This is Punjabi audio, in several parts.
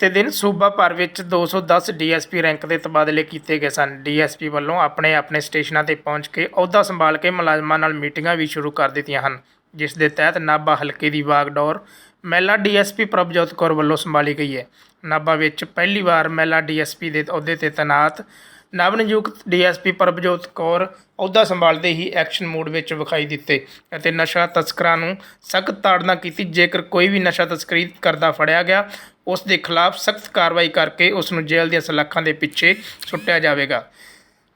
ਬੀਤੇ ਦਿਨ ਸੂਬਾ ਭਰ ਵਿੱਚ 210 ਡੀਐਸਪੀ ਰੈਂਕ ਦੇ ਤਬਾਦਲੇ ਕੀਤੇ ਗਏ ਸਨ। ਡੀਐਸਪੀ ਵੱਲੋਂ ਆਪਣੇ ਆਪਣੇ ਸਟੇਸ਼ਨਾਂ ਤੇ ਪਹੁੰਚ ਕੇ ਅਹੁਦਾ ਸੰਭਾਲ ਕੇ ਮੁਲਾਜ਼ਮਾਂ ਨਾਲ ਮੀਟਿੰਗਾਂ ਵੀ ਸ਼ੁਰੂ ਕਰ ਦਿੱਤੀਆਂ ਹਨ। ਜਿਸ ਦੇ ਤਹਿਤ ਨਾਭਾ ਹਲਕੇ ਦੀ ਵਾਗਡੋਰ ਮਹਿਲਾ ਡੀਐਸਪੀ ਪ੍ਰਭਜੋਤ ਕੌਰ ਵੱਲੋਂ ਸੰਭਾਲੀ ਗਈ ਹੈ। ਨਾਭਾ ਵਿੱਚ ਪਹਿਲੀ ਵਾਰ ਮਹਿਲਾ ਡੀਐਸਪੀ ਦੇ ਅਹੁਦੇ ਤੇ ਤੈਨਾਤ ਨਵ ਨਿਯੁਕਤ ਡੀਐਸਪੀ ਪ੍ਰਭਜੋਤ ਕੌਰ ਅਹੁਦਾ ਸੰਭਾਲਦੇ ਹੀ ਐਕਸ਼ਨ ਮੋਡ ਵਿੱਚ ਵਿਖਾਈ ਦਿੱਤੇ ਅਤੇ ਨਸ਼ਾ ਤਸਕਰਾਂ ਨੂੰ ਸਖਤ ਤਾੜਨਾ ਕੀਤੀ। ਜੇਕਰ ਕੋਈ ਵੀ ਨਸ਼ਾ ਤਸਕਰੀ ਕਰਦਾ ਫੜਿਆ ਗਿਆ, ਉਸ ਦੇ ਖਿਲਾਫ ਸਖਤ ਕਾਰਵਾਈ ਕਰਕੇ ਉਸ ਨੂੰ ਜੇਲ੍ਹ ਦੀਆਂ ਸਲਾਖਾਂ ਦੇ ਪਿੱਛੇ ਸੁੱਟਿਆ ਜਾਵੇਗਾ।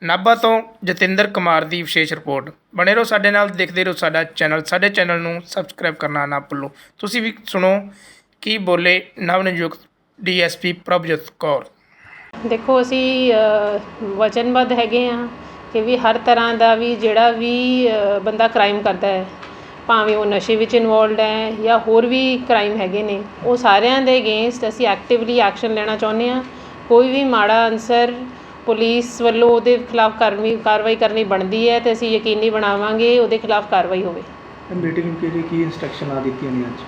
ਨਾਭਾ ਤੋਂ ਜਤਿੰਦਰ ਕੁਮਾਰ ਦੀ ਵਿਸ਼ੇਸ਼ ਰਿਪੋਰਟ। ਬਣੇ ਰਹੋ ਸਾਡੇ ਨਾਲ, ਦੇਖਦੇ ਰਹੋ ਸਾਡਾ ਚੈਨਲ। ਸਾਡੇ ਚੈਨਲ ਨੂੰ ਸਬਸਕ੍ਰਾਈਬ ਕਰਨਾ ਨਾ ਭੁੱਲੋ। ਤੁਸੀਂ ਵੀ ਸੁਣੋ ਕੀ ਬੋਲੇ ਨਵ ਨਿਯੁਕਤ ਡੀਐਸਪੀ ਪ੍ਰਭਜੋਤ ਕੌਰ। ਦੇਖੋ, ਅਸੀਂ ਵਚਨਬੱਧ ਹੈਗੇ ਹਾਂ ਕਿ ਵੀ ਹਰ ਤਰ੍ਹਾਂ ਦਾ ਵੀ ਜਿਹੜਾ ਵੀ ਬੰਦਾ ਕ੍ਰਾਈਮ ਕਰਦਾ ਹੈ, ਭਾਵੇਂ ਉਹ ਨਸ਼ੇ ਵਿੱਚ ਇਨਵੋਲਵਡ ਹੈ ਜਾਂ ਹੋਰ ਵੀ ਕ੍ਰਾਈਮ ਹੈਗੇ ਨੇ, ਉਹ ਸਾਰਿਆਂ ਦੇ ਅਗੇਂਸਟ ਅਸੀਂ ਐਕਟਿਵਲੀ ਐਕਸ਼ਨ ਲੈਣਾ ਚਾਹੁੰਦੇ ਹਾਂ। ਕੋਈ ਵੀ ਮਾੜਾ ਅਨਸਰ ਪੁਲਿਸ ਵੱਲੋਂ ਉਹਦੇ ਖਿਲਾਫ ਕਾਰਵਾਈ ਕਾਰਵਾਈ ਕਰਨੀ ਬਣਦੀ ਹੈ ਅਤੇ ਅਸੀਂ ਯਕੀਨੀ ਬਣਾਵਾਂਗੇ ਉਹਦੇ ਖਿਲਾਫ ਕਾਰਵਾਈ ਹੋਵੇ। ਮੀਟਿੰਗ ਕੇ ਲਈ ਕੀ ਇਨਸਟਰਕਸ਼ਨ ਦਿੱਤੀਆਂ ਨੇ ਅੱਜ?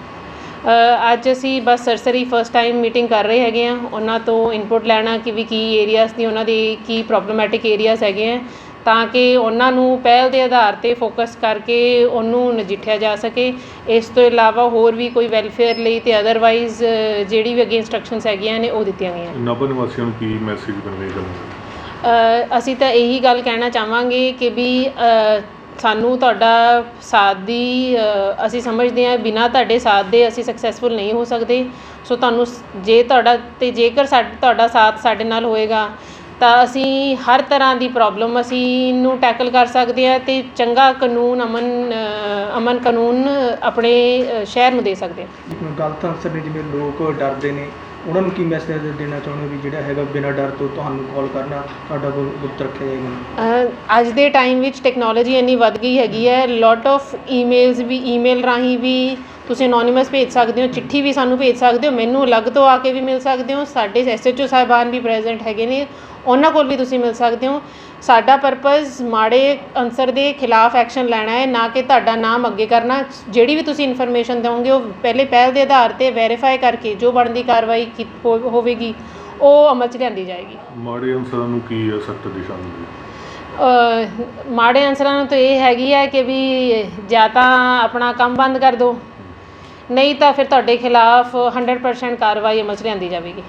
ਅੱਜ ਅਸੀਂ ਬਸ ਸਰਸਰੀ ਫਸਟ ਟਾਈਮ ਮੀਟਿੰਗ ਕਰ ਰਹੇ ਹੈਗੇ ਆ ਉਹਨਾਂ ਤੋਂ ਇਨਪੁਟ ਲੈਣਾ ਕਿ ਵੀ ਕੀ ਏਰੀਆਜ਼ ਦੀ ਉਹਨਾਂ ਦੀ ਕੀ ਪ੍ਰੋਬਲਮੈਟਿਕ ਏਰੀਆਜ਼ ਹੈਗੇ ਆ ਤਾਂ ਕਿ ਉਹਨਾਂ ਨੂੰ ਪਹਿਲ ਦੇ ਆਧਾਰ ਤੇ ਫੋਕਸ ਕਰਕੇ ਉਹਨੂੰ ਨਜਿੱਠਿਆ ਜਾ ਸਕੇ। ਇਸ ਤੋਂ ਇਲਾਵਾ ਹੋਰ ਵੀ ਕੋਈ ਵੈਲਫੇਅਰ ਲਈ ਤੇ ਅਦਰਵਾਈਜ਼ ਜਿਹੜੀ ਵੀ ਅੱਗੇ ਇਨਸਟਰਕਸ਼ਨਸ ਹੈਗੀਆਂ ਨੇ ਉਹ ਦਿੱਤੀਆਂ ਗਈਆਂ। ਨਾਭਾ ਨਿਵਾਸੀਆਂ ਨੂੰ ਕੀ ਮੈਸੇਜ ਕਰਨਾ ਅ, ਅਸੀਂ ਤਾਂ ਇਹੀ ਗੱਲ ਕਹਿਣਾ ਚਾਹਾਂਗੇ ਕਿ ਵੀ ਸਾਨੂੰ ਤੁਹਾਡਾ ਸਾਥ ਦੀ ਅਸੀਂ ਸਮਝਦੇ ਹਾਂ, ਬਿਨਾਂ ਤੁਹਾਡੇ ਸਾਥ ਦੇ ਅਸੀਂ ਸਕਸੈਸਫੁਲ ਨਹੀਂ ਹੋ ਸਕਦੇ। ਸੋ ਤੁਹਾਨੂੰ ਜੇ ਤੁਹਾਡਾ ਅਤੇ ਜੇਕਰ ਸਾ, ਤੁਹਾਡਾ ਸਾਥ ਸਾਡੇ ਨਾਲ ਹੋਏਗਾ, ਤਾਂ ਅਸੀਂ ਹਰ ਤਰ੍ਹਾਂ ਦੀ ਪ੍ਰੋਬਲਮ ਅਸੀਂ ਨੂੰ ਟੈਕਲ ਕਰ ਸਕਦੇ ਹਾਂ ਅਤੇ ਚੰਗਾ ਕਾਨੂੰਨ ਅਮਨ ਅਮਨ ਕਾਨੂੰਨ ਆਪਣੇ ਸ਼ਹਿਰ ਨੂੰ ਦੇ ਸਕਦੇ ਹਾਂ। ਇੱਕ ਗਲਤ ਅਨਸਰ ਨੇ ਜਿਵੇਂ ਲੋਕ ਡਰਦੇ ਨੇ। ਉਹਨਾਂ ਨੂੰ ਕੀ ਮੈਸੇਜ ਦੇਣਾ ਚਾਹੁੰਦੇ ਹੋ ਵੀ ਜਿਹੜਾ ਹੈਗਾ ਬਿਨਾਂ ਡਰ ਤੋਂ ਤੁਹਾਨੂੰ ਕਾਲ ਕਰਨਾ ਤੁਹਾਡਾ ਕੋਲ ਗੁਪਤ ਰੱਖਿਆ ਜਾਏਗਾ? ਅ, ਅੱਜ ਦੇ ਟਾਈਮ ਵਿੱਚ ਟੈਕਨੋਲੋਜੀ ਇੰਨੀ ਵੱਧ ਗਈ ਹੈਗੀ ਹੈ ਲੋਟ ਆਫ ਈਮੇਲਸ ਵੀ ਈਮੇਲ ਰਾਹੀਂ ਵੀ ਤੁਸੀਂ ਅਨੋਨਿਮਸ ਭੇਜ ਸਕਦੇ ਹੋ ਚਿੱਠੀ ਵੀ ਸਾਨੂੰ ਭੇਜ ਸਕਦੇ ਹੋ ਮੈਨੂੰ ਅਲੱਗ ਤੋਂ ਆ ਕੇ ਵੀ ਮਿਲ ਸਕਦੇ ਹੋ ਸਾਡੇ ਐਸਐਚਓ ਸਾਹਿਬਾਨ ਵੀ ਪ੍ਰੈਜ਼ੈਂਟ ਹੈਗੇ ਨੇ ਉਹਨਾਂ ਕੋਲ ਵੀ ਤੁਸੀਂ ਮਿਲ ਸਕਦੇ ਹੋ। ਸਾਡਾ ਪਰਪਸ ਮਾੜੇ ਅਨਸਰ ਦੇ ਖਿਲਾਫ ਐਕਸ਼ਨ ਲੈਣਾ ਹੈ ਨਾ ਕਿ ਤੁਹਾਡਾ ਨਾਮ ਅੱਗੇ ਕਰਨਾ ਜਿਹੜੀ ਵੀ ਤੁਸੀਂ ਇਨਫੋਰਮੇਸ਼ਨ ਦਿਓਗੇ ਉਹ ਪਹਿਲੇ ਪਹਿਲ ਦੇ ਆਧਾਰ ਤੇ ਵੈਰੀਫਾਈ ਕਰਕੇ ਜੋ ਬਣਦੀ ਕਾਰਵਾਈ ਹੋਵੇਗੀ ਉਹ ਅਮਲ 'ਚ ਲਿਆਂਦੀ ਜਾਏਗੀ। ਮਾੜੇ ਅਨਸਰਾਂ ਨੂੰ ਕੀ ਸਖਤ ਦਿਸ਼ਾ ਮਾੜੇ ਅਨਸਰਾਂ ਨੂੰ ਤਾਂ ਇਹ ਹੈਗੀ ਹੈ ਕਿ ਵੀ ਜਾਂ ਤਾਂ ਆਪਣਾ ਕੰਮ ਬੰਦ ਕਰ ਦਿਓ ਨਹੀਂ ਤਾਂ ਫਿਰ ਤੁਹਾਡੇ ਖਿਲਾਫ 100% ਕਾਰਵਾਈ ਅਮਲ 'ਚ ਲਿਆਂਦੀ ਜਾਵੇਗੀ।